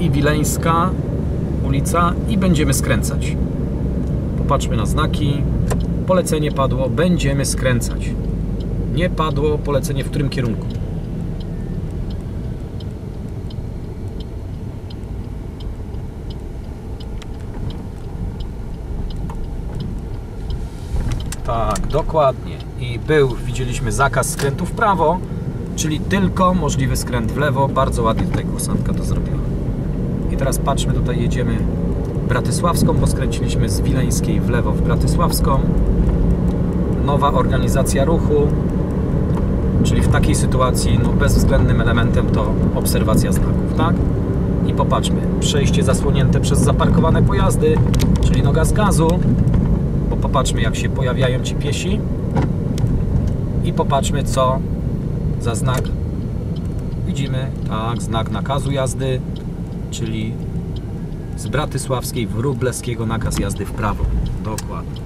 i Wileńska ulica i będziemy skręcać. Popatrzmy na znaki. Polecenie padło, będziemy skręcać. Nie padło polecenie w którym kierunku. Tak, dokładnie. I był, widzieliśmy zakaz skrętu w prawo, czyli tylko możliwy skręt w lewo. Bardzo ładnie tutaj kursantka to zrobiła. I teraz patrzmy, tutaj jedziemy Bratysławską, bo skręciliśmy z Wileńskiej w lewo w Bratysławską. Nowa organizacja ruchu, czyli w takiej sytuacji no, bezwzględnym elementem to obserwacja znaków, tak? I popatrzmy, przejście zasłonięte przez zaparkowane pojazdy, czyli noga z gazu, bo popatrzmy jak się pojawiają ci piesi. I popatrzmy co za znak widzimy, tak, znak nakazu jazdy czyli z Bratysławskiej Wróbleskiego nakaz jazdy w prawo. Dokładnie